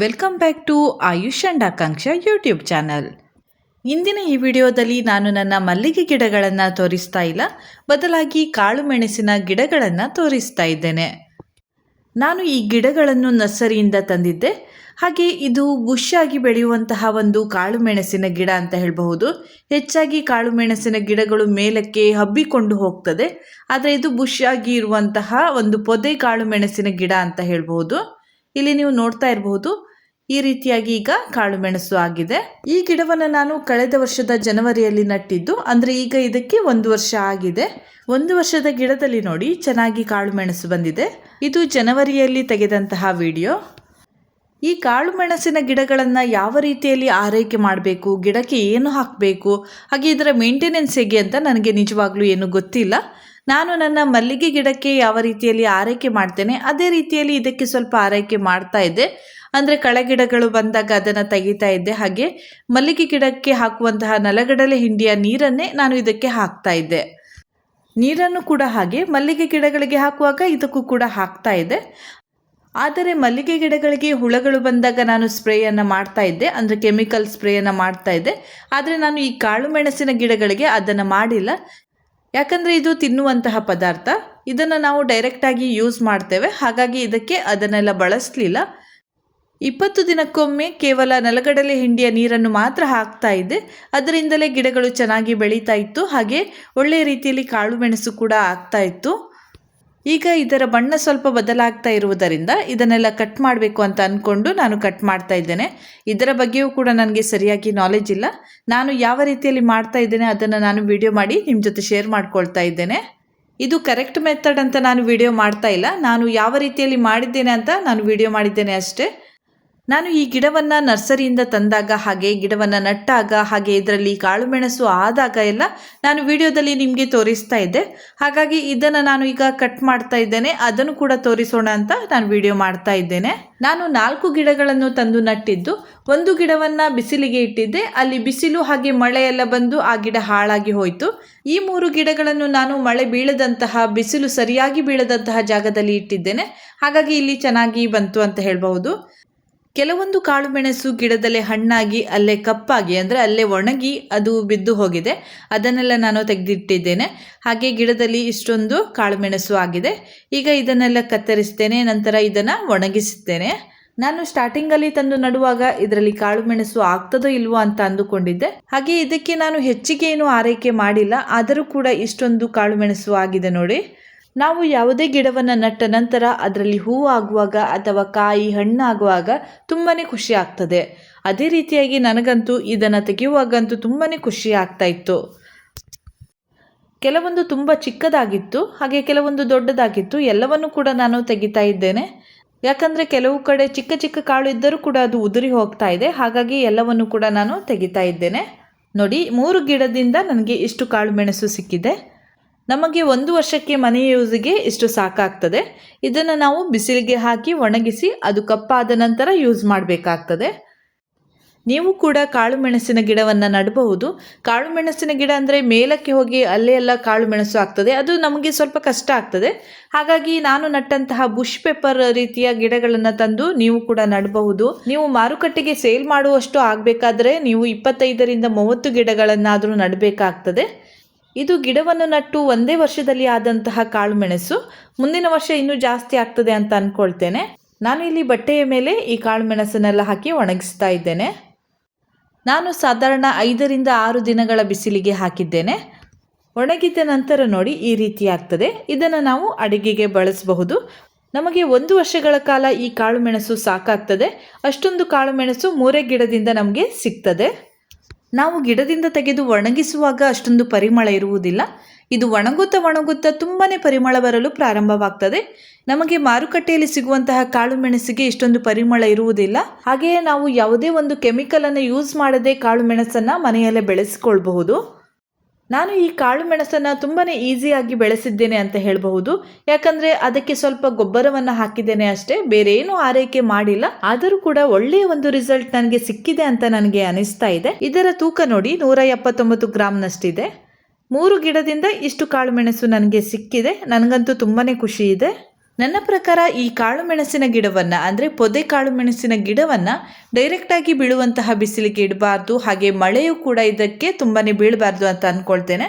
Welcome back to Ayush and Akanksha YouTube channel ಇಂದಿನ ಈ ವಿಡಿಯೋದಲ್ಲಿ ನಾನು ನನ್ನ ಮಲ್ಲಿಗೆ ಗಿಡಗಳನ್ನು ತೋರಿಸ್ತಾ ಇಲ್ಲ. ಬದಲಾಗಿ ಕಾಳು ಮೆಣಸಿನ ಗಿಡಗಳನ್ನು ತೋರಿಸ್ತಾ ಇದ್ದೇನೆ. ನಾನು ಈ ಗಿಡಗಳನ್ನು ನರ್ಸರಿಯಿಂದ ತಂದಿದ್ದೆ. ಹಾಗೆ ಇದು ಬುಷ್ ಆಗಿ ಬೆಳೆಯುವಂತಹ ಒಂದು ಕಾಳು ಮೆಣಸಿನ ಗಿಡ ಅಂತ ಹೇಳಬಹುದು. ಹೆಚ್ಚಾಗಿ ಕಾಳು ಮೆಣಸಿನ ಗಿಡಗಳು ಮೇಲಕ್ಕೆ ಹಬ್ಬಿಕೊಂಡು ಹೋಗ್ತದೆ. ಆದರೆ ಇದು ಬುಷ್ಯಾಗಿ ಇರುವಂತಹ ಒಂದು ಪೊದೆ ಕಾಳು ಮೆಣಸಿನ ಗಿಡ ಅಂತ ಹೇಳಬಹುದು. ಇಲ್ಲಿ ನೀವು ನೋಡ್ತಾ ಇರಬಹುದು. ಈ ರೀತಿಯಾಗಿ ಈಗ ಕಾಳು ಮೆಣಸು ಆಗಿದೆ. ಈ ಗಿಡವನ್ನು ನಾನು ಕಳೆದ ವರ್ಷದ ಜನವರಿಯಲ್ಲಿ ನಟ್ಟಿದ್ದು, ಅಂದರೆ ಈಗ ಇದಕ್ಕೆ ಒಂದು ವರ್ಷ ಆಗಿದೆ. ಒಂದು ವರ್ಷದ ಗಿಡದಲ್ಲಿ ನೋಡಿ ಚೆನ್ನಾಗಿ ಕಾಳು ಮೆಣಸು ಬಂದಿದೆ. ಇದು ಜನವರಿಯಲ್ಲಿ ತೆಗೆದಂತಹ ವಿಡಿಯೋ. ಈ ಕಾಳು ಮೆಣಸಿನ ಗಿಡಗಳನ್ನು ಯಾವ ರೀತಿಯಲ್ಲಿ ಆರೈಕೆ ಮಾಡಬೇಕು, ಗಿಡಕ್ಕೆ ಏನು ಹಾಕಬೇಕು, ಹಾಗೆ ಇದರ ಮೇಂಟೆನೆನ್ಸ್ ಹೇಗೆ ಅಂತ ನನಗೆ ನಿಜವಾಗ್ಲೂ ಏನು ಗೊತ್ತಿಲ್ಲ. ನಾನು ನನ್ನ ಮಲ್ಲಿಗೆ ಗಿಡಕ್ಕೆ ಯಾವ ರೀತಿಯಲ್ಲಿ ಆರೈಕೆ ಮಾಡ್ತೇನೆ, ಅದೇ ರೀತಿಯಲ್ಲಿ ಇದಕ್ಕೆ ಸ್ವಲ್ಪ ಆರೈಕೆ ಮಾಡ್ತಾ ಇದ್ದೆ. ಅಂದರೆ ಕಳೆಗಿಡಗಳು ಬಂದಾಗ ಅದನ್ನು ತೆಗಿತಾ ಇದ್ದೆ. ಹಾಗೆ ಮಲ್ಲಿಗೆ ಗಿಡಕ್ಕೆ ಹಾಕುವಂತಹ ನೆಲಗಡಲೆ ಹಿಂಡಿಯ ನೀರನ್ನೇ ನಾನು ಇದಕ್ಕೆ ಹಾಕ್ತಾ ಇದ್ದೆ. ನೀರನ್ನು ಕೂಡ ಹಾಗೆ ಮಲ್ಲಿಗೆ ಗಿಡಗಳಿಗೆ ಹಾಕುವಾಗ ಇದಕ್ಕೂ ಕೂಡ ಹಾಕ್ತಾ ಇದ್ದೆ. ಆದರೆ ಮಲ್ಲಿಗೆ ಗಿಡಗಳಿಗೆ ಹುಳಗಳು ಬಂದಾಗ ನಾನು ಸ್ಪ್ರೇಯನ್ನು ಮಾಡ್ತಾ ಇದ್ದೆ. ಅಂದರೆ ಕೆಮಿಕಲ್ ಸ್ಪ್ರೇಯನ್ನು ಮಾಡ್ತಾ ಇದ್ದೆ. ಆದರೆ ನಾನು ಈ ಕಾಳು ಮೆಣಸಿನ ಗಿಡಗಳಿಗೆ ಅದನ್ನು ಮಾಡಿಲ್ಲ. ಯಾಕಂದರೆ ಇದು ತಿನ್ನುವಂತಹ ಪದಾರ್ಥ. ಇದನ್ನು ನಾವು ಡೈರೆಕ್ಟಾಗಿ ಯೂಸ್ ಮಾಡ್ತೇವೆ. ಹಾಗಾಗಿ ಇದಕ್ಕೆ ಅದನ್ನೆಲ್ಲ ಬಳಸಲಿಲ್ಲ. ಇಪ್ಪತ್ತು ದಿನಕ್ಕೊಮ್ಮೆ ಕೇವಲ ನೆಲಗಡಲೆ ಹಿಂಡಿಯ ನೀರನ್ನು ಮಾತ್ರ ಹಾಕ್ತಾ ಇದ್ದೆ. ಅದರಿಂದಲೇ ಗಿಡಗಳು ಚೆನ್ನಾಗಿ ಬೆಳೀತಾ ಇತ್ತು. ಹಾಗೆ ಒಳ್ಳೆಯ ರೀತಿಯಲ್ಲಿ ಕಾಳು ಮೆಣಸು ಕೂಡ ಆಗ್ತಾ ಇತ್ತು. ಈಗ ಇದರ ಬಣ್ಣ ಸ್ವಲ್ಪ ಬದಲಾಗ್ತಾ ಇರುವುದರಿಂದ ಇದನ್ನೆಲ್ಲ ಕಟ್ ಮಾಡಬೇಕು ಅಂತ ಅಂದ್ಕೊಂಡು ನಾನು ಕಟ್ ಮಾಡ್ತಾ ಇದ್ದೇನೆ. ಇದರ ಬಗ್ಗೆಯೂ ಕೂಡ ನನಗೆ ಸರಿಯಾಗಿ ನಾಲೆಜ್ ಇಲ್ಲ. ನಾನು ಯಾವ ರೀತಿಯಲ್ಲಿ ಮಾಡ್ತಾ ಇದ್ದೇನೆ ಅದನ್ನು ನಾನು ವಿಡಿಯೋ ಮಾಡಿ ನಿಮ್ಮ ಜೊತೆ ಶೇರ್ ಮಾಡ್ಕೊಳ್ತಾ ಇದ್ದೇನೆ. ಇದು ಕರೆಕ್ಟ್ ಮೆಥಡ್ ಅಂತ ನಾನು ವಿಡಿಯೋ ಮಾಡ್ತಾ ಇಲ್ಲ. ನಾನು ಯಾವ ರೀತಿಯಲ್ಲಿ ಮಾಡಿದ್ದೇನೆ ಅಂತ ನಾನು ವಿಡಿಯೋ ಮಾಡಿದ್ದೇನೆ ಅಷ್ಟೇ. ನಾನು ಈ ಗಿಡವನ್ನು ನರ್ಸರಿಯಿಂದ ತಂದಾಗ ಹಾಗೆ ಗಿಡವನ್ನು ನಟ್ಟಾಗ ಹಾಗೆ ಇದರಲ್ಲಿ ಕಾಳುಮೆಣಸು ಆದಾಗ ಎಲ್ಲ ನಾನು ವಿಡಿಯೋದಲ್ಲಿ ನಿಮಗೆ ತೋರಿಸ್ತಾ ಇದ್ದೆ. ಹಾಗಾಗಿ ಇದನ್ನು ನಾನು ಈಗ ಕಟ್ ಮಾಡ್ತಾ ಇದ್ದೇನೆ. ಅದನ್ನು ಕೂಡ ತೋರಿಸೋಣ ಅಂತ ನಾನು ವಿಡಿಯೋ ಮಾಡ್ತಾ ಇದ್ದೇನೆ. ನಾನು ನಾಲ್ಕು ಗಿಡಗಳನ್ನು ತಂದು ನಟ್ಟಿದ್ದು. ಒಂದು ಗಿಡವನ್ನು ಬಿಸಿಲಿಗೆ ಇಟ್ಟಿದ್ದೆ. ಅಲ್ಲಿ ಬಿಸಿಲು ಹಾಗೆ ಮಳೆ ಎಲ್ಲ ಬಂದು ಆ ಗಿಡ ಹಾಳಾಗಿ ಹೋಯಿತು. ಈ ಮೂರು ಗಿಡಗಳನ್ನು ನಾನು ಮಳೆ ಬೀಳದಂತಹ, ಬಿಸಿಲು ಸರಿಯಾಗಿ ಬೀಳದಂತಹ ಜಾಗದಲ್ಲಿ ಇಟ್ಟಿದ್ದೇನೆ. ಹಾಗಾಗಿ ಇಲ್ಲಿ ಚೆನ್ನಾಗಿ ಬಂತು ಅಂತ ಹೇಳ್ಬಹುದು. ಕೆಲವೊಂದು ಕಾಳುಮೆಣಸು ಗಿಡದಲ್ಲೇ ಹಣ್ಣಾಗಿ, ಅಲ್ಲೇ ಕಪ್ಪಾಗಿ, ಅಂದರೆ ಅಲ್ಲೇ ಒಣಗಿ ಅದು ಬಿದ್ದು ಹೋಗಿದೆ. ಅದನ್ನೆಲ್ಲ ನಾನು ತೆಗೆದಿಟ್ಟಿದ್ದೇನೆ. ಹಾಗೆ ಗಿಡದಲ್ಲಿ ಇಷ್ಟೊಂದು ಕಾಳುಮೆಣಸು ಆಗಿದೆ. ಈಗ ಇದನ್ನೆಲ್ಲ ಕತ್ತರಿಸ್ತೇನೆ, ನಂತರ ಇದನ್ನು ಒಣಗಿಸುತ್ತೇನೆ ನಾನು ಸ್ಟಾರ್ಟಿಂಗಲ್ಲಿ ತಂದು ನಡುವಾಗ ಇದರಲ್ಲಿ ಕಾಳು ಮೆಣಸು ಆಗ್ತದೋ ಇಲ್ವೋ ಅಂತ ಅಂದುಕೊಂಡಿದ್ದೆ. ಹಾಗೆ ಇದಕ್ಕೆ ನಾನು ಹೆಚ್ಚಿಗೆ ಏನು ಆರೈಕೆ ಮಾಡಿಲ್ಲ. ಆದರೂ ಕೂಡ ಇಷ್ಟೊಂದು ಕಾಳು ಮೆಣಸು ಆಗಿದೆ ನೋಡಿ. ನಾವು ಯಾವುದೇ ಗಿಡವನ್ನು ನಟ್ಟ ನಂತರ ಅದರಲ್ಲಿ ಹೂವು ಆಗುವಾಗ ಅಥವಾ ಕಾಯಿ ಹಣ್ಣಾಗುವಾಗ ತುಂಬಾ ಖುಷಿ ಆಗ್ತದೆ. ಅದೇ ರೀತಿಯಾಗಿ ನನಗಂತೂ ಇದನ್ನು ತೆಗೆಯುವಾಗಂತೂ ತುಂಬಾ ಖುಷಿ ಆಗ್ತಾ ಇತ್ತು. ಕೆಲವೊಂದು ತುಂಬ ಚಿಕ್ಕದಾಗಿತ್ತು, ಹಾಗೆ ಕೆಲವೊಂದು ದೊಡ್ಡದಾಗಿತ್ತು, ಎಲ್ಲವನ್ನು ಕೂಡ ನಾನು ತೆಗಿತಾ ಇದ್ದೇನೆ. ಯಾಕಂದರೆ ಕೆಲವು ಕಡೆ ಚಿಕ್ಕ ಚಿಕ್ಕ ಕಾಳು ಇದ್ದರೂ ಕೂಡ ಅದು ಉದುರಿ ಹೋಗ್ತಾ ಇದೆ, ಹಾಗಾಗಿ ಎಲ್ಲವನ್ನು ಕೂಡ ನಾನು ತೆಗಿತಾ ಇದ್ದೇನೆ. ನೋಡಿ, ಮೂರು ಗಿಡದಿಂದ ನನಗೆ ಇಷ್ಟು ಕಾಳು ಮೆಣಸು ಸಿಕ್ಕಿದೆ. ನಮಗೆ ಒಂದು ವರ್ಷಕ್ಕೆ ಮನೆ ಯೂಸಿಗೆ ಇಷ್ಟು ಸಾಕಾಗ್ತದೆ. ಇದನ್ನು ನಾವು ಬಿಸಿಲಿಗೆ ಹಾಕಿ ಒಣಗಿಸಿ ಅದು ಕಪ್ಪಾದ ನಂತರ ಯೂಸ್ ಮಾಡಬೇಕಾಗ್ತದೆ. ನೀವು ಕೂಡ ಕಾಳು ಮೆಣಸಿನ ಗಿಡವನ್ನು ನಡಬಹುದು. ಕಾಳು ಮೆಣಸಿನ ಗಿಡ ಅಂದರೆ ಮೇಲಕ್ಕೆ ಹೋಗಿ ಅಲ್ಲೇ ಎಲ್ಲ ಕಾಳು ಮೆಣಸು ಆಗ್ತದೆ. ಅದು ನಮಗೆ ಸ್ವಲ್ಪ ಕಷ್ಟ ಆಗ್ತದೆ. ಹಾಗಾಗಿ ನಾನು ನಟ್ಟಂತಹ ಬುಷ್ ಪೇಪರ್ ರೀತಿಯ ಗಿಡಗಳನ್ನು ತಂದು ನೀವು ಕೂಡ ನಡಬಹುದು. ನೀವು ಮಾರುಕಟ್ಟೆಗೆ ಸೇಲ್ ಮಾಡುವಷ್ಟು ಆಗಬೇಕಾದ್ರೆ ನೀವು ಇಪ್ಪತ್ತೈದರಿಂದ ಮೂವತ್ತು ಗಿಡಗಳನ್ನಾದರೂ ನಡಬೇಕಾಗ್ತದೆ. ಇದು ಗಿಡವನ್ನು ನಟ್ಟು ಒಂದೇ ವರ್ಷದಲ್ಲಿ ಆದಂತಹ ಕಾಳು ಮೆಣಸು. ಮುಂದಿನ ವರ್ಷ ಇನ್ನೂ ಜಾಸ್ತಿ ಆಗ್ತದೆ ಅಂತ ಅಂದ್ಕೊಳ್ತೇನೆ ನಾನು ಇಲ್ಲಿ ಬಟ್ಟೆಯ ಮೇಲೆ ಈ ಕಾಳು ಮೆಣಸನ್ನೆಲ್ಲ ಹಾಕಿ ಒಣಗಿಸ್ತಾ ಇದ್ದೇನೆ. ನಾನು ಸಾಧಾರಣ ಐದರಿಂದ ಆರು ದಿನಗಳ ಬಿಸಿಲಿಗೆ ಹಾಕಿದ್ದೇನೆ. ಒಣಗಿದ ನಂತರ ನೋಡಿ ಈ ರೀತಿ ಆಗ್ತದೆ. ಇದನ್ನು ನಾವು ಅಡುಗೆಗೆ ಬಳಸಬಹುದು. ನಮಗೆ ಒಂದು ವರ್ಷಗಳ ಕಾಲ ಈ ಕಾಳು ಮೆಣಸು ಸಾಕಾಗ್ತದೆ. ಅಷ್ಟೊಂದು ಕಾಳು ಮೆಣಸು ಮೂರೇ ಗಿಡದಿಂದ ನಮಗೆ ಸಿಗ್ತದೆ. ನಾವು ಗಿಡದಿಂದ ತೆಗೆದು ಒಣಗಿಸುವಾಗ ಅಷ್ಟೊಂದು ಪರಿಮಳ ಇರುವುದಿಲ್ಲ. ಇದು ಒಣಗುತ್ತಾ ಒಣಗುತ್ತಾ ತುಂಬಾ ಪರಿಮಳ ಬರಲು ಪ್ರಾರಂಭವಾಗ್ತದೆ. ನಮಗೆ ಮಾರುಕಟ್ಟೆಯಲ್ಲಿ ಸಿಗುವಂತಹ ಕಾಳು ಮೆಣಸಿಗೆ ಇಷ್ಟೊಂದು ಪರಿಮಳ ಇರುವುದಿಲ್ಲ. ಹಾಗೆಯೇ ನಾವು ಯಾವುದೇ ಒಂದು ಕೆಮಿಕಲನ್ನು ಯೂಸ್ ಮಾಡದೆ ಕಾಳು ಮೆಣಸನ್ನು ಮನೆಯಲ್ಲೇ ಬೆಳೆಸಿಕೊಳ್ಬಹುದು. ನಾನು ಈ ಕಾಳು ಮೆಣಸನ್ನು ತುಂಬಾ ಈಸಿಯಾಗಿ ಬೆಳೆಸಿದ್ದೇನೆ ಅಂತ ಹೇಳಬಹುದು. ಯಾಕಂದರೆ ಅದಕ್ಕೆ ಸ್ವಲ್ಪ ಗೊಬ್ಬರವನ್ನು ಹಾಕಿದ್ದೇನೆ ಅಷ್ಟೇ ಬೇರೆ ಏನು ಆರೈಕೆ ಮಾಡಿಲ್ಲ. ಆದರೂ ಕೂಡ ಒಳ್ಳೆಯ ಒಂದು ರಿಸಲ್ಟ್ ನನಗೆ ಸಿಕ್ಕಿದೆ ಅಂತ ನನಗೆ ಅನಿಸ್ತಾ ಇದೆ. ಇದರ ತೂಕ ನೋಡಿ ನೂರ ಎಪ್ಪತ್ತೊಂಬತ್ತು ಗ್ರಾಮ್ನಷ್ಟಿದೆ. ಮೂರು ಗಿಡದಿಂದ ಇಷ್ಟು ಕಾಳು ಮೆಣಸು ನನಗೆ ಸಿಕ್ಕಿದೆ. ನನಗಂತೂ ತುಂಬಾ ಖುಷಿ ಇದೆ. ನನ್ನ ಪ್ರಕಾರ ಈ ಕಾಳು ಮೆಣಸಿನ ಗಿಡವನ್ನು, ಅಂದರೆ ಪೊದೆ ಕಾಳು ಮೆಣಸಿನ ಗಿಡವನ್ನು ಡೈರೆಕ್ಟಾಗಿ ಬೀಳುವಂತಹ ಬಿಸಿಲಿಗೆ ಇಡಬಾರ್ದು, ಹಾಗೆ ಮಳೆಯೂ ಕೂಡ ಇದಕ್ಕೆ ತುಂಬಾ ಬೀಳಬಾರ್ದು ಅಂತ ಅಂದ್ಕೊಳ್ತೇನೆ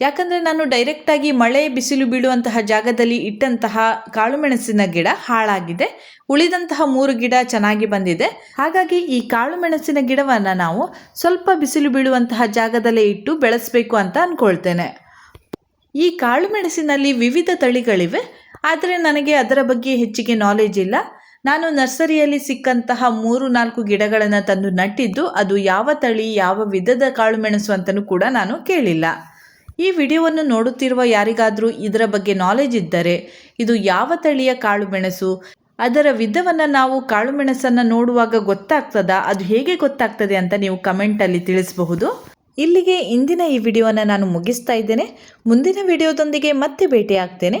ಯಾಕಂದರೆ ನಾನು ಡೈರೆಕ್ಟಾಗಿ ಮಳೆ, ಬಿಸಿಲು ಬೀಳುವಂತಹ ಜಾಗದಲ್ಲಿ ಇಟ್ಟಂತಹ ಕಾಳುಮೆಣಸಿನ ಗಿಡ ಹಾಳಾಗಿದೆ. ಉಳಿದಂತಹ ಮೂರು ಗಿಡ ಚೆನ್ನಾಗಿ ಬಂದಿದೆ. ಹಾಗಾಗಿ ಈ ಕಾಳು ಮೆಣಸಿನ ಗಿಡವನ್ನು ನಾವು ಸ್ವಲ್ಪ ಬಿಸಿಲು ಬೀಳುವಂತಹ ಜಾಗದಲ್ಲೇ ಇಟ್ಟು ಬೆಳೆಸಬೇಕು ಅಂತ ಅಂದ್ಕೊಳ್ತೇನೆ ಈ ಕಾಳು ಮೆಣಸಿನಲ್ಲಿ ವಿವಿಧ ತಳಿಗಳಿವೆ. ಆದರೆ ನನಗೆ ಅದರ ಬಗ್ಗೆ ಹೆಚ್ಚಿಗೆ ನಾಲೆಜ್ ಇಲ್ಲ. ನಾನು ನರ್ಸರಿಯಲ್ಲಿ ಸಿಕ್ಕಂತಹ ಮೂರು, ನಾಲ್ಕು ಗಿಡಗಳನ್ನು ತಂದು ನಟ್ಟಿದ್ದು ಅದು ಯಾವ ತಳಿ, ಯಾವ ವಿಧದ ಕಾಳು ಮೆಣಸು ಅಂತಲೂ ಕೂಡ ನಾನು ಕೇಳಿಲ್ಲ. ಈ ವಿಡಿಯೋವನ್ನು ನೋಡುತ್ತಿರುವ ಯಾರಿಗಾದರೂ ಇದರ ಬಗ್ಗೆ ನಾಲೆಜ್ ಇದ್ದರೆ, ಇದು ಯಾವ ತಳಿಯ ಕಾಳು ಮೆಣಸು, ಅದರ ವಿಧವನ್ನು ನಾವು ಕಾಳು ಮೆಣಸನ್ನು ನೋಡುವಾಗ ಗೊತ್ತಾಗ್ತದಾ, ಅದು ಹೇಗೆ ಗೊತ್ತಾಗ್ತದೆ ಅಂತ ನೀವು ಕಮೆಂಟಲ್ಲಿ ತಿಳಿಸಬಹುದು. ಇಲ್ಲಿಗೆ ಇಂದಿನ ಈ ವಿಡಿಯೋವನ್ನು ನಾನು ಮುಗಿಸ್ತಾ ಇದ್ದೇನೆ. ಮುಂದಿನ ವಿಡಿಯೋದೊಂದಿಗೆ ಮತ್ತೆ ಭೇಟಿ ಆಗ್ತೇನೆ